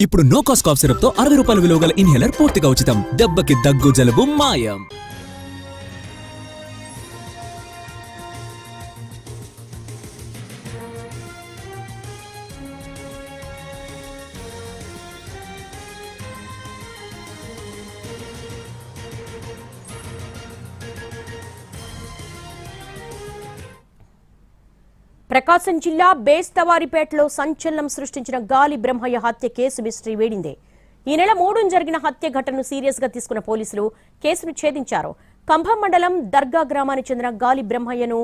ఇప్పుడు no cost cough సిరప్తో అరవై రూపాయల విలువ గల ఇన్హేలర్ పూర్తిగా ఉచితం. దెబ్బకి దగ్గు జలుబు మాయం. ప్రకాశం జిల్లా బేస్తవారిపేటలో సంచలనం సృష్టించిన గాలి బ్రహ్మయ్య హత్య కేసు మిస్టరీ వేడిందే. ఈ నెల మూడున జరిగిన హత్య ఘటనను సీరియస్గా తీసుకున్న పోలీసులు కేసును ఛేదించారు. కంభం మండలం దర్గా గ్రామానికి చెందిన గాలి బ్రహ్మయ్యను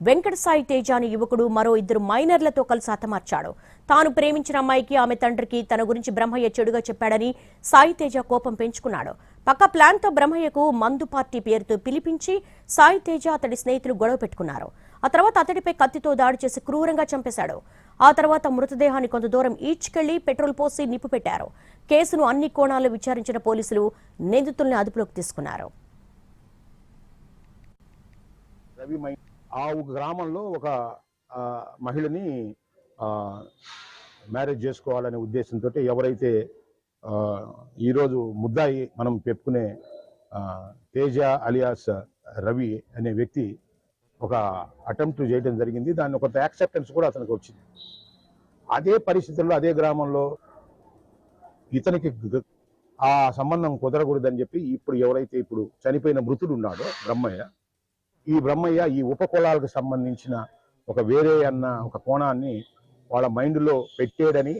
వెంకటసాయి తేజ అనే యువకుడు మరో ఇద్దరు మైనర్లతో కలిసి హతమార్చాడు. తాను ప్రేమించిన అమ్మాయికి ఆమె తండ్రికి తన గురించి బ్రహ్మయ్య చెడుగా చెప్పాడని సాయి తేజ కోపం పెంచుకున్నాడు. పక్క ప్లాన్తో బ్రహ్మయ్యకు మందు పార్టీ పేరుతో పిలిపించి సాయి తేజ అతడి స్నేహితులు గొడవ పెట్టుకున్నారు. ఆ తర్వాత అతడిపై కత్తితో దాడి చేసి క్రూరంగా చంపేశాడు. ఆ తర్వాత మృతదేహాన్ని కొంత దూరం ఈడ్చుకెళ్ళి పెట్రోల్ పోసి నిప్పు పెట్టారు. కేసును అన్ని కోణాల్లో విచారించిన పోలీసులు నిందితుల్ని అదుపులోకి తీసుకున్నారు. ఆ గ్రామంలో ఒక మహిళని మ్యారేజ్ చేసుకోవాలనే ఉద్దేశంతో ఎవరైతే ఈరోజు ముద్దాయి మనం పెట్టుకునే తేజ అలియాస్ రవి అనే వ్యక్తి ఒక అటెంప్ట్ చేయడం జరిగింది. దాన్ని కొంత యాక్సెప్టెన్స్ కూడా అతనికి వచ్చింది. అదే పరిస్థితుల్లో అదే గ్రామంలో ఇతనికి ఆ సంబంధం కుదరకూడదని చెప్పి ఇప్పుడు ఎవరైతే ఇప్పుడు చనిపోయిన మృతుడు ఉన్నాడో బ్రహ్మయ్య ఈ బ్రహ్మయ్య ఈ ఉపకులాలకు సంబంధించిన ఒక వేరే అన్న ఒక కోణాన్ని వాళ్ళ మైండ్లో పెట్టాడని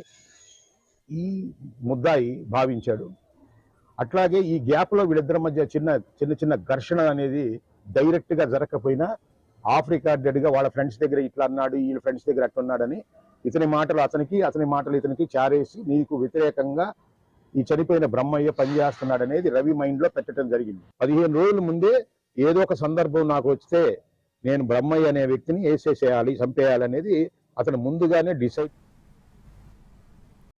ఈ ముద్దాయి భావించాడు. అట్లాగే ఈ గ్యాప్లో వీళ్ళిద్దరి మధ్య చిన్న చిన్న చిన్న ఘర్షణ అనేది డైరెక్ట్గా జరగకపోయినా ఆఫ్ రికార్డెడ్గా వాళ్ళ ఫ్రెండ్స్ దగ్గర ఇట్లా అన్నాడు వీళ్ళ ఫ్రెండ్స్ దగ్గర అట్లా ఇతని మాటలు అతనికి అతని మాటలు ఇతనికి చారేసి నీకు వ్యతిరేకంగా ఈ చనిపోయిన బ్రహ్మయ్య పనిచేస్తున్నాడు అనేది రవి మైండ్లో పెట్టడం జరిగింది. పదిహేను రోజుల ముందే ఏదో ఒక సందర్భం నాకు వస్తే నేను బ్రహ్మయ్య అనే వ్యక్తిని వేసేసేయాలి చంపేయాలి అనేది అతను ముందుగానే డిసైడ్